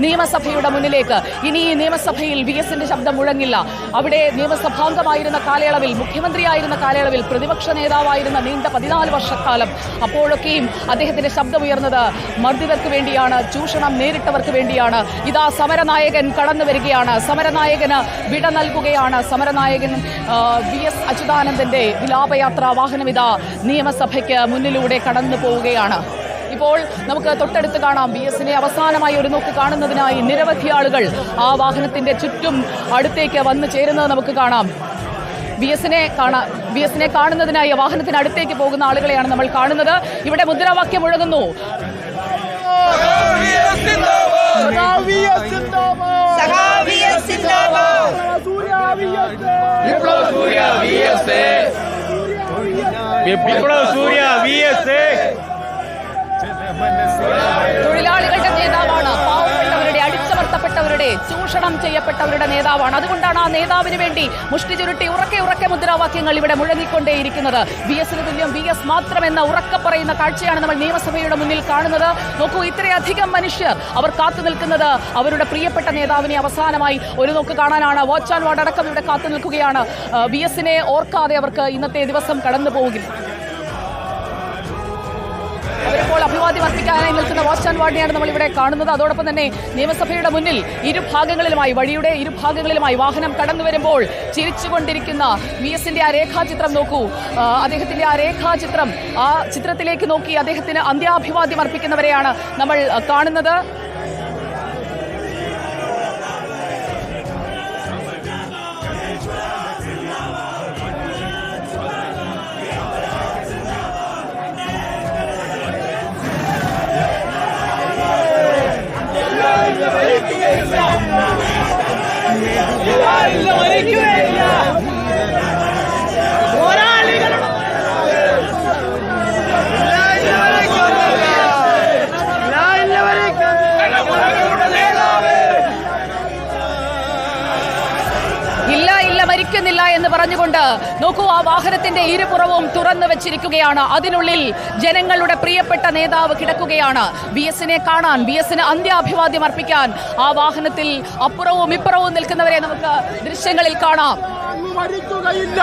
നിയമസഭയുടെ മുന്നിലേക്ക്. ഇനി ഈ നിയമസഭയിൽ വി എസിന്റെ ശബ്ദം മുഴങ്ങില്ല. അവിടെ നിയമസഭാംഗമായിരുന്ന കാലയളവിൽ മുഖ്യമന്ത്രിയായിരുന്ന കാലയളവിൽ പ്രതിപക്ഷ നേതാവായിരുന്ന നീണ്ട പതിനാല് വർഷക്കാലം അപ്പോഴൊക്കെയും അദ്ദേഹത്തിന്റെ ശബ്ദമുയർന്നത് മർദ്ദിതർക്ക് വേണ്ടിയാണ് ചൂഷണം നേരിട്ടവർക്ക് വേണ്ടിയാണ്. ഇതാ സമരനായകൻ കടന്നു വരികയാണ്. സമരനായകന് വിട നൽകുകയാണ്. സമരനായകൻ വി എസ് അച്യുതാനന്ദന്റെ വിലാപയാത്രാ വാഹനം ഇതാ നിയമസഭയ്ക്ക് മുന്നിലൂടെ കടന്നു പോവുകയാണ്. ഇപ്പോൾ നമുക്ക് തൊട്ടടുത്ത് കാണാം. ബി എസിനെ അവസാനമായി ഒരു നോക്ക് കാണുന്നതിനായി നിരവധി ആളുകൾ ആ വാഹനത്തിന്റെ ചുറ്റും അടുത്തേക്ക് വന്നു ചേരുന്നത് നമുക്ക് കാണാം. ബി എസിനെ കാണാം ബി എസിനെ കാണുന്നതിനായി വാഹനത്തിന് അടുത്തേക്ക് പോകുന്ന ആളുകളെയാണ് നമ്മൾ കാണുന്നത്. ഇവിടെ മുദ്രാവാക്യം മുഴങ്ങുന്നു വിപ്ലവ സൂര്യ വി എസ് എ. തൊഴിലാളികളുടെ നേതാവാണ്. പാവപ്പെട്ടവരുടെ അടിച്ചമർത്തപ്പെട്ടവരുടെ ചൂഷണം ചെയ്യപ്പെട്ടവരുടെ നേതാവാണ്. അതുകൊണ്ടാണ് ആ നേതാവിന് വേണ്ടി മുഷ്ടി ചുരുട്ടി ഉറക്കെ ഉറക്കെ മുദ്രാവാക്യങ്ങൾ ഇവിടെ മുഴങ്ങിക്കൊണ്ടേയിരിക്കുന്നത്. ബി എസിന് തുല്യം ബി എസ് മാത്രമെന്ന ഉറക്കെ പറയുന്ന കാഴ്ചയാണ് നമ്മൾ നിയമസഭയുടെ മുന്നിൽ കാണുന്നത്. നോക്കൂ ഇത്രയധികം മനുഷ്യർ അവർ കാത്തു നിൽക്കുന്നത് അവരുടെ പ്രിയപ്പെട്ട നേതാവിനെ അവസാനമായി ഒരു നോക്ക് കാണാനാണ്. വാച്ച് ആൻഡ് വാർഡ് അടക്കം ഇവിടെ കാത്തു നിൽക്കുകയാണ്. ബി എസിനെ ഓർക്കാതെ അവർക്ക് ഇന്നത്തെ ദിവസം കടന്നു പോകില്ല അവരിപ്പോൾ വർദ്ധിക്കാനായി നിൽക്കുന്ന വാച്ച് ആൻഡ് വാർഡിനെയാണ് നമ്മൾ ഇവിടെ കാണുന്നത്. അതോടൊപ്പം തന്നെ നിയമസഭയുടെ മുന്നിൽ ഇരുഭാഗങ്ങളിലുമായി വഴിയുടെ ഇരുഭാഗങ്ങളിലുമായി വാഹനം കടന്നു വരുമ്പോൾ ചിരിച്ചുകൊണ്ടിരിക്കുന്ന വി എസിന്റെ ആ രേഖാചിത്രം നോക്കൂ. അദ്ദേഹത്തിന്റെ ആ രേഖാചിത്രം ആ ചിത്രത്തിലേക്ക് നോക്കി അദ്ദേഹത്തിന് അന്ത്യാഭിവാദ്യം അർപ്പിക്കുന്നവരെയാണ് നമ്മൾ ആ, കാണുന്നത് ഇല്ല ഇല്ല എന്ന് പറഞ്ഞുകൊണ്ട് നോക്കൂ ആ വാഹനത്തിന്റെ ഇരുപുറവും തുറന്നു വെച്ചിരിക്കുകയാണ്. അതിനുള്ളിൽ ജനങ്ങളുടെ പ്രിയപ്പെട്ട നേതാവ് കിടക്കുകയാണ്. ബി എസിനെ കാണാൻ ബി എസിന് അന്ത്യാഭിവാദ്യം അർപ്പിക്കാൻ ആ വാഹനത്തിൽ അപ്പുറവും ഇപ്പുറവും നിൽക്കുന്നവരെ നമുക്ക് ദൃശ്യങ്ങളിൽ കാണാം. മരിക്കുകയില്ല.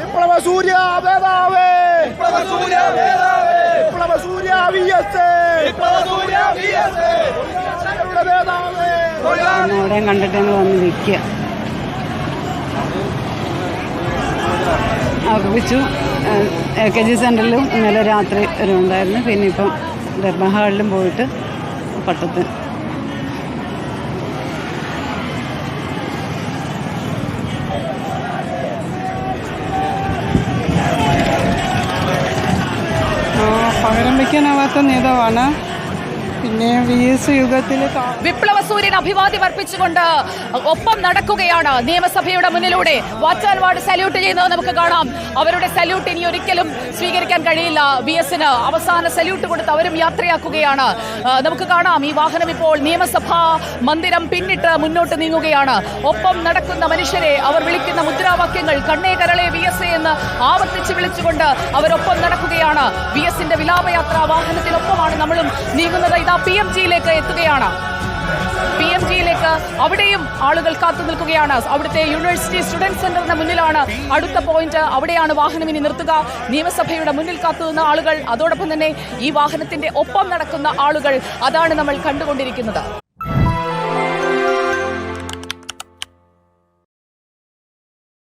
വിപ്ലവ സൂര്യ വിപ്ലവ സൂര്യ വി എസ് മേധാവേ. അവിടെയും കണ്ടിട്ട് വന്ന് നിൽക്കുക. അർപ്പിച്ചു എ കെ ജി സെന്ററിലും ഇന്നലെ രാത്രി ഒരു ഉണ്ടായിരുന്നു. പിന്നെ ഇപ്പം ഹാളിലും പോയിട്ട് പട്ടത്ത്. പകരം വയ്ക്കാനാവാത്ത നേതാവാണ് പിന്നെ വിപ്ലവ സൂര്യൻ അഭിവാദ്യം അർപ്പിച്ചുകൊണ്ട് ഒപ്പം നടക്കുകയാണ് നിയമസഭയുടെ മുന്നിലൂടെ. വാച്ച് വാർഡ് സല്യൂട്ട് ചെയ്യുന്നത് നമുക്ക് കാണാം. അവരുടെ സല്യൂട്ട് ഇനി ഒരിക്കലും സ്വീകരിക്കാൻ കഴിയില്ല. ബി എസിന് അവസാന സല്യൂട്ട് കൊടുത്ത് അവരും യാത്രയാക്കുകയാണ്. നമുക്ക് കാണാം. ഈ വാഹനം ഇപ്പോൾ നിയമസഭാ മന്ദിരം പിന്നിട്ട് മുന്നോട്ട് നീങ്ങുകയാണ്. ഒപ്പം നടക്കുന്ന മനുഷ്യരെ അവർ വിളിക്കുന്ന മുദ്രാവാക്യങ്ങൾ കണ്ണേ കരളെ വി എസ് എന്ന് ആവർത്തിച്ച് വിളിച്ചുകൊണ്ട് അവരൊപ്പം നടക്കുകയാണ്. വി എസിന്റെ വിലാപയാത്ര വാഹനത്തിനൊപ്പമാണ് നമ്മളും നീങ്ങുന്നത്. ഇതാ പി എം ജിയിലേക്ക് എത്തുകയാണ്. പി എം ജിയിലേക്ക് അവിടെയും ആളുകൾ കാത്തു നിൽക്കുകയാണ്. അവിടുത്തെ യൂണിവേഴ്സിറ്റി സ്റ്റുഡന്റ് സെന്ററിന് മുന്നിലാണ് അടുത്ത പോയിന്റ് അവിടെയാണ് വാഹനം ഇനി നിർത്തുക. നിയമസഭയുടെ മുന്നിൽ കാത്തുനിന്ന ആളുകൾ അതോടൊപ്പം തന്നെ ഈ വാഹനത്തിന്റെ ഒപ്പം നടക്കുന്ന ആളുകൾ. അതാണ് നമ്മൾ കണ്ടുകൊണ്ടിരിക്കുന്നത്.